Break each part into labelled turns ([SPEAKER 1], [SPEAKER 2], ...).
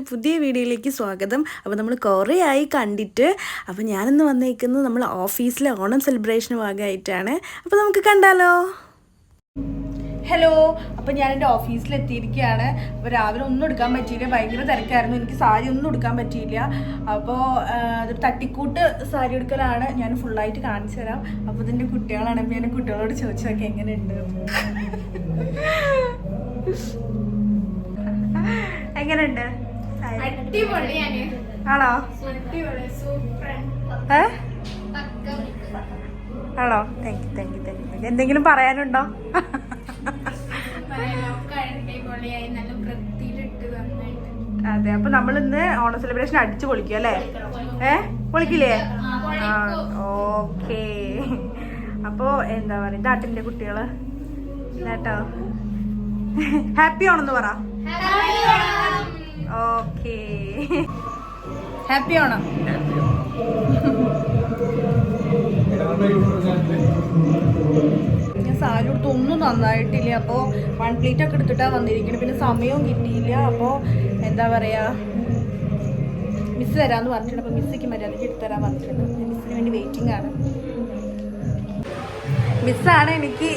[SPEAKER 1] എന്റെ പുതിയ വീഡിയോയിലേക്ക് സ്വാഗതം. അപ്പോൾ നമ്മൾ കുറേ ആയി കണ്ടിട്ട് അപ്പോൾ ഞാനിന്ന് വന്നേക്കുന്നത് നമ്മൾ ഓഫീസിലെ ഓണം സെലിബ്രേഷന് ഭാഗമായിട്ടാണ്. അപ്പോൾ നമുക്ക് കണ്ടാലോ? ഹലോ അപ്പോൾ ഞാൻ എന്റെ ഓഫീസിൽ എത്തിയിരിക്കുകയാണ് അപ്പോൾ രാവിലെ ഒന്നും എടുക്കാൻ പറ്റിയില്ല. ഭയങ്കര തിരക്കായിരുന്നു. എനിക്ക് സാരി ഒന്നും എടുക്കാൻ പറ്റിയില്ല. അപ്പോൾ അതൊരു തട്ടിക്കൂട്ട് സാരി എടുക്കലാണ്. ഞാൻ ഫുള്ളായിട്ട് കാണിച്ചു തരാം. അപ്പോൾ ഇതിന്റെ കുട്ടികളാണ്. അപ്പോൾ ഞാൻ കുട്ടികളോട് ചോദിച്ചൊക്കെ എങ്ങനെയുണ്ട്? എങ്ങനെയുണ്ട്? ആണോ? ഏ? ആണോ? Thank you thank you thank you എന്തെങ്കിലും പറയാനുണ്ടോ? അതെ അപ്പൊ നമ്മൾ ഇന്ന് ഓണം സെലിബ്രേഷൻ അടിച്ചു പൊളിക്കും അല്ലേ? ഏ? പൊളിക്കില്ലേ? ഓക്കേ. അപ്പോ എന്താ പറയുക ഇതാട്ടിന്റെ കുട്ടികൾ. കേട്ടോ ഹാപ്പി ആണെന്ന് പറ. ഓക്കേ. ഹാപ്പി ആണോ ഞാൻ സാരി ഒന്നും നന്നായിട്ടില്ല. അപ്പോൾ വൺ പ്ലേറ്റ് ഒക്കെ എടുത്തിട്ടാണ് വന്നിരിക്കുന്നത് പിന്നെ സമയവും കിട്ടിയില്ല. അപ്പോൾ എന്താ പറയുക മിസ് തരാമെന്ന് പറഞ്ഞിട്ടുണ്ട്. അപ്പോൾ മിസ്സിക്ക് മര്യാദയ്ക്ക് എടുത്തു തരാൻ പറഞ്ഞിട്ടുണ്ട്. മിസ്സിന് വേണ്ടി വെയിറ്റിംഗ് ആണ്. മിസ്സാണ് എനിക്ക്.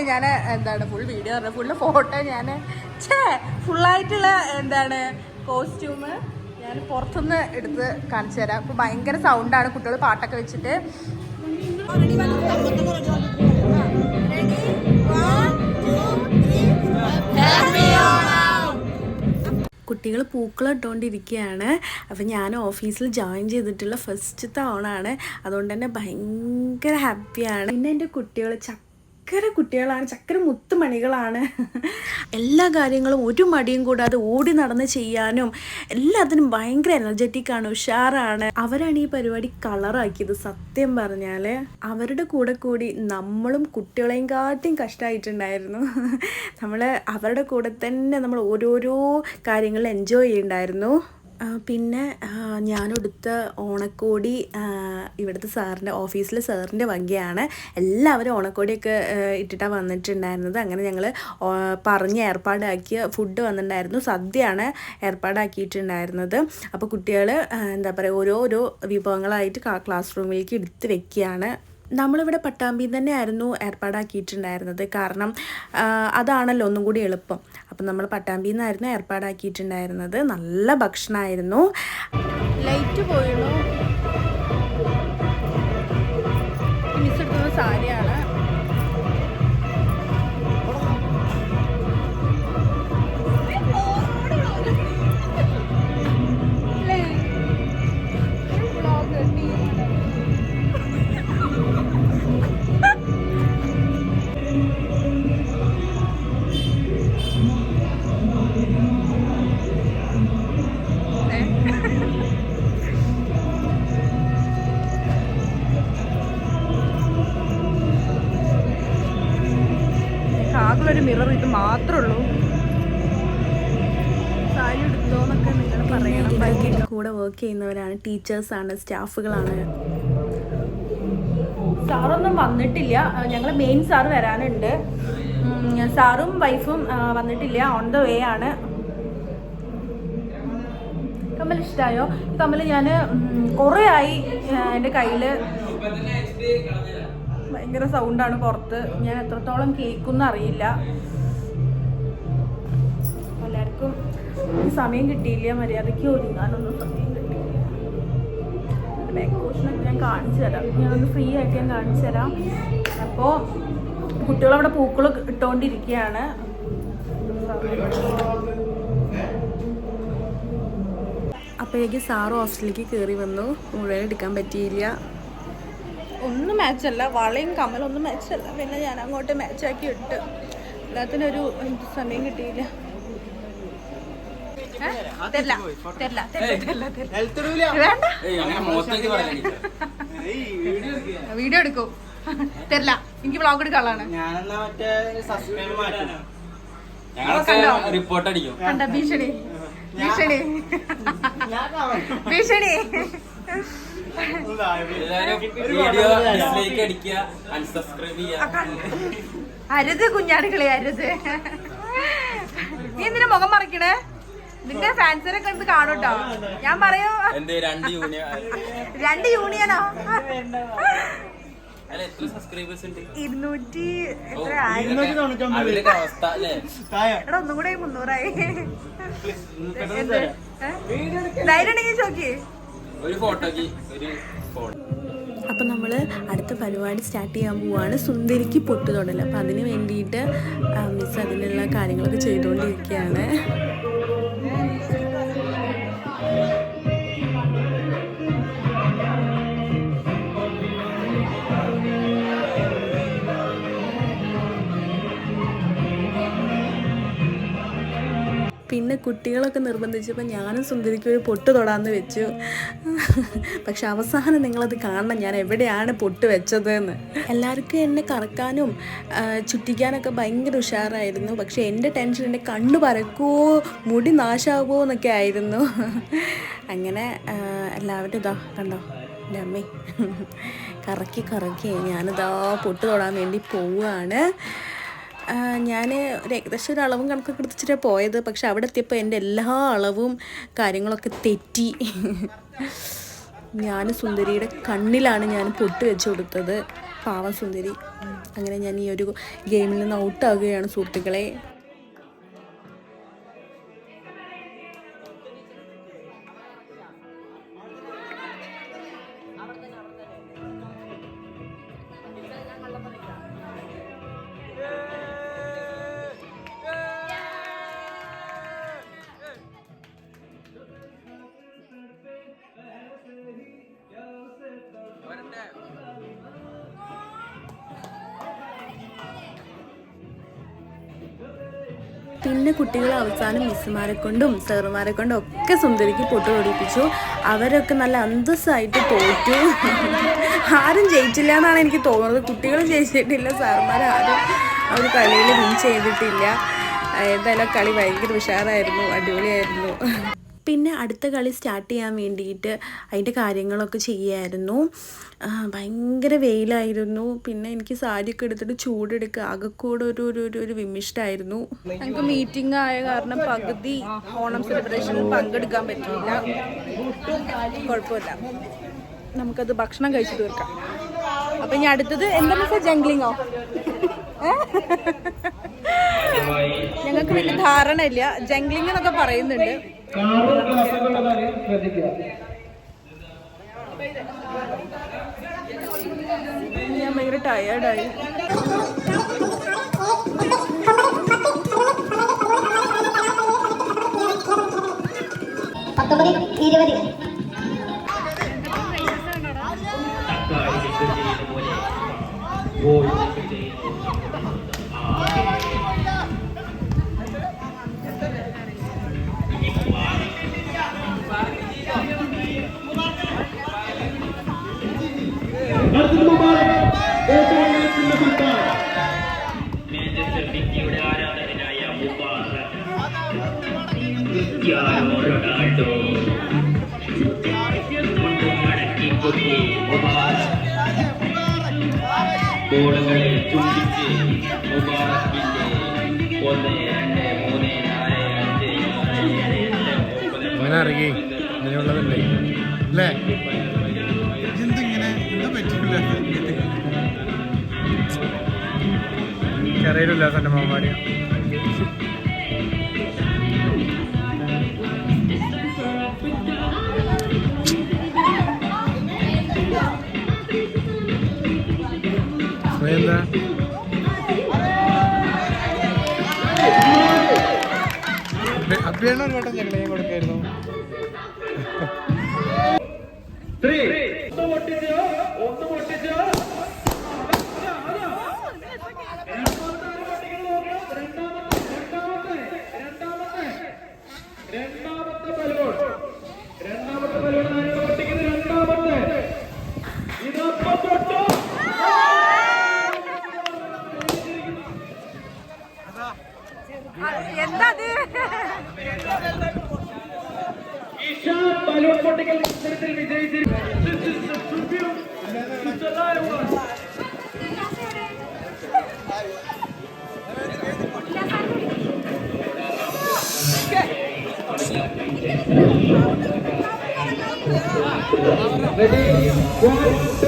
[SPEAKER 1] വീഡിയോ ഞാൻ എന്താണ് ഫുൾ വീഡിയോ പറഞ്ഞ ഫുള്ള് ഫോട്ടോ ഞാൻ ഛേ ഫുള്ളായിട്ടുള്ള എന്താണ് കോസ്റ്റ്യൂമ് ഞാൻ പുറത്തുനിന്ന് എടുത്ത് കാണിച്ചു തരാം. അപ്പോൾ ഭയങ്കര സൗണ്ടാണ് കുട്ടികൾ പാട്ടൊക്കെ വെച്ചിട്ട്. കുട്ടികൾ പൂക്കൾ ഇട്ടുകൊണ്ടിരിക്കുകയാണ് അപ്പം ഞാൻ ഓഫീസിൽ ജോയിൻ ചെയ്തിട്ടുള്ള ഫസ്റ്റ് ഫസ്റ്റത്തെ ആണ് അതുകൊണ്ട് തന്നെ ഭയങ്കര ഹാപ്പിയാണ് പിന്നെ എന്റെ കുട്ടികൾ ചക്കര കുട്ടികളാണ് ചക്കര മുത്തുമണികളാണ്. എല്ലാ കാര്യങ്ങളും ഒരു മടിയും കൂടാതെ ഓടി നടന്ന് ചെയ്യാനും എല്ലാത്തിനും ഭയങ്കര എനർജറ്റിക് ആണ് ഉഷാറാണ്. അവരാണ് ഈ പരിപാടി കളറാക്കിയത് സത്യം പറഞ്ഞാൽ അവരുടെ കൂടെ കൂടി നമ്മളും കുട്ടികളെയും കാട്ടിയും കഷ്ടമായിട്ടുണ്ടായിരുന്നു നമ്മൾ അവരുടെ കൂടെ തന്നെ നമ്മൾ ഓരോരോ കാര്യങ്ങൾ എൻജോയ് ചെയ്യുന്നുണ്ടായിരുന്നു പിന്നെ ഞാനെടുത്ത ഓണക്കോടി ഇവിടുത്തെ സാറിന്റെ ഓഫീസിലെ സാറിന്റെ വകയാണ്. എല്ലാവരും ഓണക്കോടിയൊക്കെ ഇട്ടിട്ടാണ് വന്നിട്ടുണ്ടായിരുന്നത്. അങ്ങനെ ഞങ്ങൾ പറഞ്ഞ് ഏർപ്പാടാക്കിയ ഫുഡ് വന്നിട്ടുണ്ടായിരുന്നു. സദ്യയാണ് ഏർപ്പാടാക്കിയിട്ടുണ്ടായിരുന്നത്. അപ്പോൾ കുട്ടികൾ എന്താ പറയുക ഓരോരോ വിഭവങ്ങളായിട്ട് ക്ലാ- ക്ലാസ് റൂമിലേക്ക് എടുത്ത് വെക്കുകയാണ്. നമ്മളിവിടെ പട്ടാമ്പിയിൽ തന്നെയായിരുന്നു ഏർപ്പാടാക്കിയിട്ടുണ്ടായിരുന്നത്. കാരണം അതാണല്ലോ ഒന്നും കൂടി എളുപ്പം. അപ്പം നമ്മൾ പട്ടാമ്പിയിൽ നിന്നായിരുന്നു ഏർപ്പാടാക്കിയിട്ടുണ്ടായിരുന്നത്. നല്ല ഭക്ഷണമായിരുന്നു ലൈറ്റ് പോയിരുന്നു വർക്ക് ചെയ്യുന്നവരാണ് ടീച്ചേഴ്സാണ് സ്റ്റാഫുകളാണ്. സാറൊന്നും വന്നിട്ടില്ല. ഞങ്ങൾ മെയിൻ സാറ് വരാനുണ്ട്. സാറും വൈഫും വന്നിട്ടില്ല. ഓൺ ദ വേ ആണ്. കമ്മൽ ഇഷ്ടമായോ കമ്മൽ ഞാൻ കുറേ ആയി എന്റെ കയ്യിൽ ഭയങ്കര സൗണ്ടാണ് പുറത്ത്. ഞാൻ എത്രത്തോളം കേൾക്കുന്ന അറിയില്ല. എല്ലാവർക്കും സമയം കിട്ടിയില്ല. മര്യാദയ്ക്ക് ഒരുങ്ങാനൊന്നും സമയം കാണിച്ചു തരാം. ഞാനൊന്ന് ഫ്രീ ആയിട്ട് ഞാൻ കാണിച്ചു തരാം. അപ്പോൾ കുട്ടികളവിടെ പൂക്കൾ ഇട്ടുകൊണ്ടിരിക്കുകയാണ് അപ്പോഴേക്ക് സാറ് ഹോസ്റ്റലിലേക്ക് കയറി വന്നു. മുഴുവൻ എടുക്കാൻ പറ്റിയില്ല. ഒന്നും മാച്ചല്ല വളയും കമ്മലൊന്നും മാച്ചല്ല പിന്നെ ഞാൻ അങ്ങോട്ട് മാച്ചാക്കി ഇട്ട്. എല്ലാത്തിനൊരു സമയം കിട്ടിയില്ല? തരില്ല. തരില്ല തരില്ല തരില്ല. തരില്ല വേണ്ട. വീഡിയോ എടുക്കും.
[SPEAKER 2] തരില്ല. എനിക്ക് വ്ളോഗ് എടുക്കാനുള്ളതാണ്?
[SPEAKER 1] റിപ്പോർട്ട് അടിക്കും.
[SPEAKER 2] കണ്ട? ഭീഷണി. ഭീഷണി. ഭീഷണി. അരുത് കുഞ്ഞാടുകളെ അരുത്. നീ എന്തിനാ മുഖം മറിക്കണേ? നിന്റെ ഫാൻസിനൊക്കെ എടുത്ത് കാണൂട്ടോ. ഞാൻ പറയൂ.
[SPEAKER 1] എന്ത് രണ്ട് യൂണിയൻ
[SPEAKER 2] രണ്ട് യൂണിയനോ
[SPEAKER 1] അല്ല എത്ര സബ്സ്ക്രൈബേഴ്സ് ഉണ്ട്?
[SPEAKER 2] ഇരുന്നൂറ്റി എടാ ഒന്നും കൂടെ മുന്നൂറായി? ധൈര്യം ഉണ്ടെങ്കിൽ ചോക്കി
[SPEAKER 1] ഒരു ഫോട്ടോക്ക് ഒരു ഫോട്ടോ.
[SPEAKER 2] അപ്പം നമ്മൾ അടുത്ത പരിപാടി സ്റ്റാർട്ട് ചെയ്യാൻ പോവാണ്. സുന്ദരിക്ക് പൊട്ട് തൊടൽ അപ്പം അതിന് വേണ്ടിയിട്ട് മിസ് അതിനുള്ള കാര്യങ്ങളൊക്കെ ചെയ്തുകൊണ്ടിരിക്കുകയാണ്. പിന്നെ കുട്ടികളൊക്കെ നിർബന്ധിച്ചപ്പോൾ ഞാനും സുന്ദരിക്ക് ഒരു പൊട്ട് തൊടാന്ന് വെച്ചു. പക്ഷെ അവസാനം നിങ്ങളത് കാണണം ഞാൻ എവിടെയാണ് പൊട്ട് വെച്ചത് എന്ന് എല്ലാവർക്കും എന്നെ കറക്കാനും ചുറ്റിക്കാനൊക്കെ ഭയങ്കര ഉഷാറായിരുന്നു. പക്ഷെ എന്റെ ടെൻഷൻ എന്റെ കണ്ണ് പരക്കുമോ മുടി നാശാകുമോ എന്നൊക്കെ ആയിരുന്നു. അങ്ങനെ എല്ലാവരും ഇതാ കണ്ടോ എന്റെ അമ്മേ. കറക്കി കറക്കി ഞാനിതാ പൊട്ട് തൊടാൻ വേണ്ടി പോവുകയാണ്. ഞാൻ ഒരു ഏകദേശം ഒരു അളവും കണക്കൊക്കെ എടുത്തിട്ടാണ് പോയത്. പക്ഷെ അവിടെ എത്തിയപ്പോൾ എന്റെ എല്ലാ അളവും കാര്യങ്ങളൊക്കെ തെറ്റി. ഞാൻ സുന്ദരിയുടെ കണ്ണിലാണ് ഞാൻ പൊട്ട് വെച്ച് കൊടുത്തത്. പാവം സുന്ദരി. അങ്ങനെ ഞാൻ ഈ ഒരു ഗെയിമിൽ നിന്ന് ഔട്ടാകുകയാണ് സുഹൃത്തുക്കളെ. പിന്നെ കുട്ടികൾ അവസാനം മിസ്സുമാരെ കൊണ്ടും സാറുമാരെ കൊണ്ടും ഒക്കെ സുന്ദരിക്ക് പൊട്ട് പൊടിപ്പിച്ചു അവരൊക്കെ നല്ല അന്തസ്സായിട്ട് തോറ്റു. ആരും ജയിച്ചില്ല എന്നാണ് എനിക്ക് തോന്നുന്നത്. കുട്ടികൾ ജയിച്ചിട്ടില്ല സാറുമാർ ആരും ഒരു കളിയിൽ വിൻ ചെയ്തിട്ടില്ല. ഏതായാലും കളി ഭയങ്കര ഉഷാറായിരുന്നു അടിപൊളിയായിരുന്നു. പിന്നെ അടുത്ത കളി സ്റ്റാർട്ട് ചെയ്യാൻ വേണ്ടിയിട്ട് അതിന്റെ കാര്യങ്ങളൊക്കെ ചെയ്യായിരുന്നു. ഭയങ്കര വെയിലായിരുന്നു. പിന്നെ എനിക്ക് സാരിയൊക്കെ എടുത്തിട്ട് ചൂടെടുക്കുക. ആകെക്കൂടെ ഒരു ഒരു ഒരു ഒരു വിമിഷ്ടായിരുന്നു. ഞങ്ങൾക്ക് മീറ്റിംഗ് ആയ കാരണം പകുതി ഓണം സെലിബ്രേഷനിൽ പങ്കെടുക്കാൻ പറ്റില്ല കുഴപ്പമില്ല. നമുക്കത് ഭക്ഷണം കഴിച്ചു തീർക്കാം അപ്പം ഇനി അടുത്തത് എന്താ വെച്ചാൽ ജംഗ്ലിങ്ങോ ഞങ്ങൾക്ക് വലിയ ധാരണയില്ല. ജംഗ്ലിംഗ് എന്നൊക്കെ പറയുന്നുണ്ട്. ഞാൻ ഭയങ്കര ടയേർഡായി
[SPEAKER 3] പത്തൊമ്പത് ഇരുപത്.
[SPEAKER 4] ഒമ്പത്
[SPEAKER 5] അവനറിയേ അങ്ങനെയുള്ളതല്ലേ അല്ലേ? എനിക്കറിയില്ല തന്റെ മാമാരി എന്താ അഭിയാണ് ഒരു വട്ടം ഞങ്ങളെ ഞാൻ കൊടുക്കായിരുന്നു
[SPEAKER 4] രണ്ടാമത്തെ
[SPEAKER 2] ladies. This is a tribute to the Laiwa. Ready, one.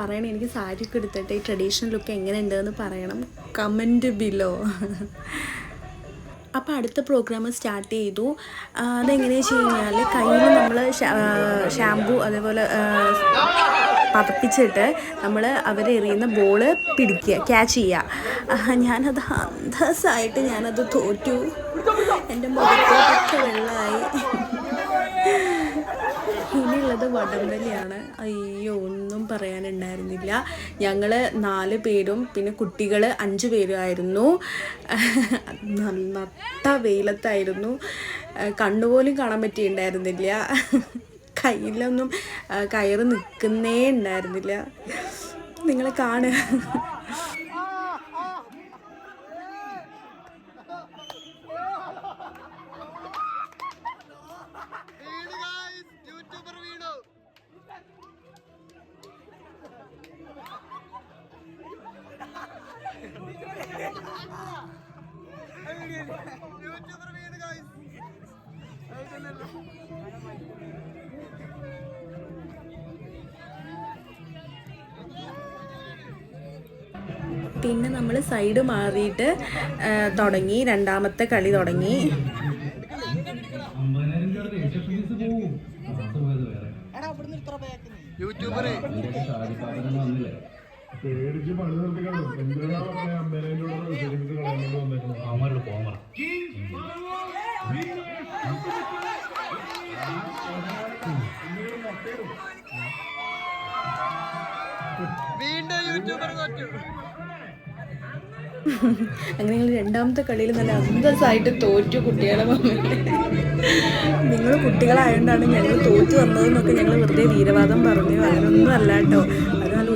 [SPEAKER 2] പറയണം എനിക്ക് സാരി ഒക്കെ എടുത്തിട്ട് ഈ ട്രഡീഷണൽ ലുക്ക് എങ്ങനെ ഉണ്ടെന്ന് പറയണം. കമന്റ് ബിലോ അപ്പോൾ അടുത്ത പ്രോഗ്രാം സ്റ്റാർട്ട് ചെയ്തു. അതെങ്ങനെയാണെന്ന് വെച്ച് കഴിഞ്ഞാൽ കയ്യിൽ നമ്മൾ ഷാമ്പു അതേപോലെ പതപ്പിച്ചിട്ട് നമ്മൾ അവർ എറിയുന്ന ബോൾ പിടിക്കുക ക്യാച്ച് ചെയ്യുക. ഞാനത് അന്തസ്സായിട്ട് ഞാനത് തോറ്റു. എന്റെ മുഖത്തോട്ടൊക്കെ വെള്ളമായി ഇനിയുള്ളത് വടംവലിയാണ്. അയ്യോ ഒന്നും പറയാനുണ്ടായിരുന്നില്ല. ഞങ്ങൾ നാല് പേരും പിന്നെ കുട്ടികൾ അഞ്ച് പേരുമായിരുന്നു നട്ട വെയിലത്തായിരുന്നു. കണ്ണുപോലും കാണാൻ പറ്റിയിട്ടുണ്ടായിരുന്നില്ല. കയ്യിലൊന്നും കയറ് നിൽക്കുന്നേ ഉണ്ടായിരുന്നില്ല. നിങ്ങളെ കാണുക. പിന്നെ നമ്മൾ സൈഡ് മാറിയിട്ട് തുടങ്ങി. രണ്ടാമത്തെ കളി തുടങ്ങി. അങ്ങനെ ഞങ്ങൾ രണ്ടാമത്തെ കളിയിൽ നല്ല അന്തസ്സായിട്ട് തോറ്റു കുട്ടികളെ നിങ്ങൾ കുട്ടികളായതുകൊണ്ടാണ് ഞങ്ങൾ തോറ്റു വന്നതെന്നൊക്കെ ഞങ്ങൾ വെറുതെ വീരവാദം പറഞ്ഞു. അങ്ങനൊന്നും അല്ല കേട്ടോ.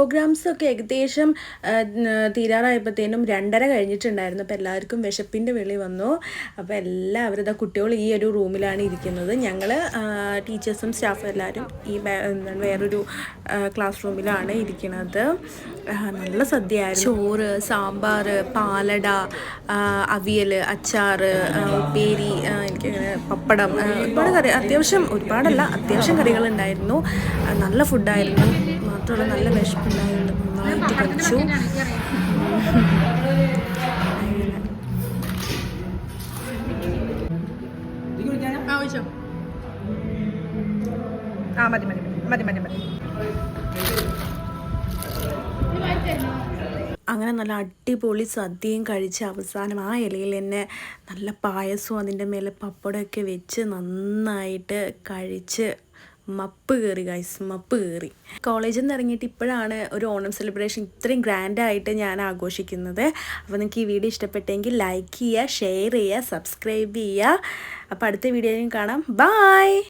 [SPEAKER 2] പ്രോഗ്രാംസ് ഒക്കെ ഏകദേശം തീരാറായപ്പോഴത്തേനും രണ്ടര കഴിഞ്ഞിട്ടുണ്ടായിരുന്നു. അപ്പോൾ എല്ലാവർക്കും വിശപ്പിന്റെ വെളി വന്നു. അപ്പോൾ എല്ലാവരും ഇതാ ഈ ഒരു റൂമിലാണ് ഇരിക്കുന്നത്. ഞങ്ങൾ ടീച്ചേഴ്സും സ്റ്റാഫും എല്ലാവരും ഈ വേറൊരു ക്ലാസ് റൂമിലാണ് ഇരിക്കുന്നത് നല്ല സദ്യയായിരുന്നു. ചോറ് സാമ്പാർ പാലട അവിയൽ അച്ചാർ ഉപ്പേരി എനിക്ക് പപ്പടം ഒരുപാട് കറി അത്യാവശ്യം ഒരുപാടല്ല അത്യാവശ്യം കറികളുണ്ടായിരുന്നു. നല്ല ഫുഡായിരുന്നു. മാത്രമല്ല നല്ല വിശപ്പുണ്ടായിരുന്നു നന്നായിട്ട് കഴിച്ചു
[SPEAKER 3] ആ മതി മതി മതി മതി മതി.
[SPEAKER 2] അങ്ങനെ നല്ല അടിപൊളി സദ്യയും കഴിച്ച് അവസാനം ആ ഇലയിൽ തന്നെ നല്ല പായസവും അതിന്റെ മേലെ പപ്പടമൊക്കെ വെച്ച് നന്നായിട്ട് കഴിച്ച് മപ്പ് കയറി ഗൈസ് മപ്പ് കയറി കോളേജിൽ നിന്ന് ഇറങ്ങിയിട്ട് ഇപ്പോഴാണ് ഒരു ഓണം സെലിബ്രേഷൻ ഇത്രയും ഗ്രാൻഡായിട്ട് ഞാൻ ആഘോഷിക്കുന്നത്. അപ്പോൾ നിങ്ങൾക്ക് ഈ വീഡിയോ ഇഷ്ടപ്പെട്ടെങ്കിൽ ലൈക്ക് ചെയ്യുക ഷെയർ ചെയ്യുക സബ്സ്ക്രൈബ് ചെയ്യുക. അപ്പോൾ അടുത്ത വീഡിയോയും കാണാം. ബായ്